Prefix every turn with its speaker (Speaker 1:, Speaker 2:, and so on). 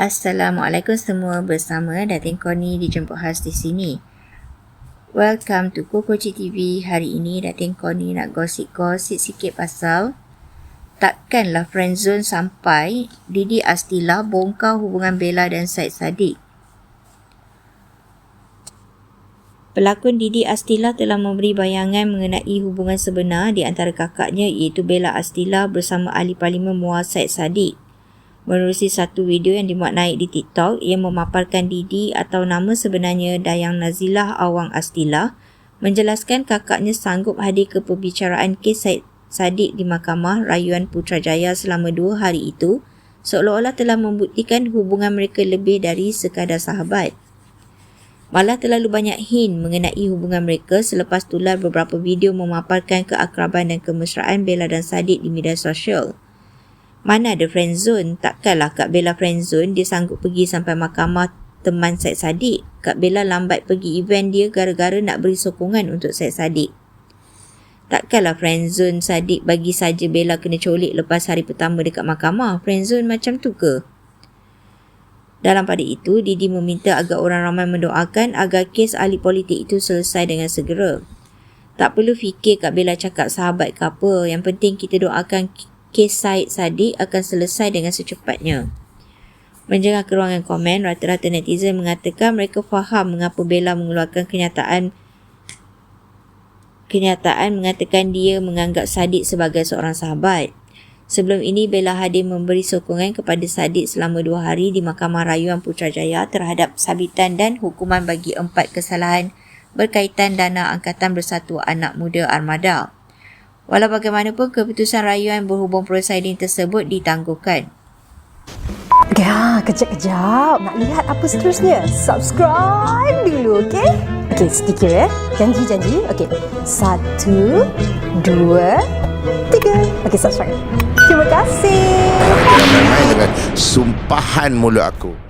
Speaker 1: Assalamualaikum semua bersama Datin Koni dijemput khas di sini. Welcome to Kokoci TV. Hari ini Datin Koni nak gosip-gosip sikit pasal takkanlah friendzone sampai Didi Astila bongkar hubungan Bella dan Said Sadiq. Pelakon Didi Astila telah memberi bayangan mengenai hubungan sebenar di antara kakaknya iaitu Bella Astila bersama ahli parlimen Muaz Said Sadiq menerusi satu video yang dimuat naik di TikTok yang memaparkan Didi atau nama sebenarnya Dayang Nazilah Awang Astila menjelaskan kakaknya sanggup hadir ke perbicaraan kes Said Sadiq di Mahkamah Rayuan Putrajaya selama dua hari itu seolah-olah telah membuktikan hubungan mereka lebih dari sekadar sahabat. Malah terlalu banyak hint mengenai hubungan mereka selepas tular beberapa video memaparkan keakraban dan kemesraan Bella dan Sadiq di media sosial. Mana ada friend zone? Takkanlah Kak Bella friend zone dia sanggup pergi sampai mahkamah teman Syed Saddiq. Kak Bella lambat pergi event dia gara-gara nak beri sokongan untuk Syed Saddiq. Takkanlah friend zone Saddiq bagi saja Bella kena colik lepas hari pertama dekat mahkamah. Friend zone macam tu ke? Dalam pada itu, Didi meminta agar orang ramai mendoakan agar kes ahli politik itu selesai dengan segera. Tak perlu fikir Kak Bella cakap sahabat ke apa. Yang penting kita doakan kes Said Sadiq akan selesai dengan secepatnya. Menjengah ke ruangan komen, rata-rata netizen mengatakan mereka faham mengapa Bella mengeluarkan kenyataan kenyataan mengatakan dia menganggap Sadiq sebagai seorang sahabat. Sebelum ini, Bella hadir memberi sokongan kepada Sadiq selama dua hari di Mahkamah Rayuan Putrajaya terhadap sabitan dan hukuman bagi empat kesalahan berkaitan dana Angkatan Bersatu Anak Muda Armada. Walau bagaimanapun keputusan rayuan berhubung prosiding tersebut ditangguhkan.
Speaker 2: Ya, kejap-kejap. Nak lihat apa seterusnya? Subscribe dulu, okey? Okey, sedikit ya. Janji-janji. Okey. Satu, dua, tiga. Okey, subscribe. Terima kasih.
Speaker 3: Dengan sumpahan mulut aku.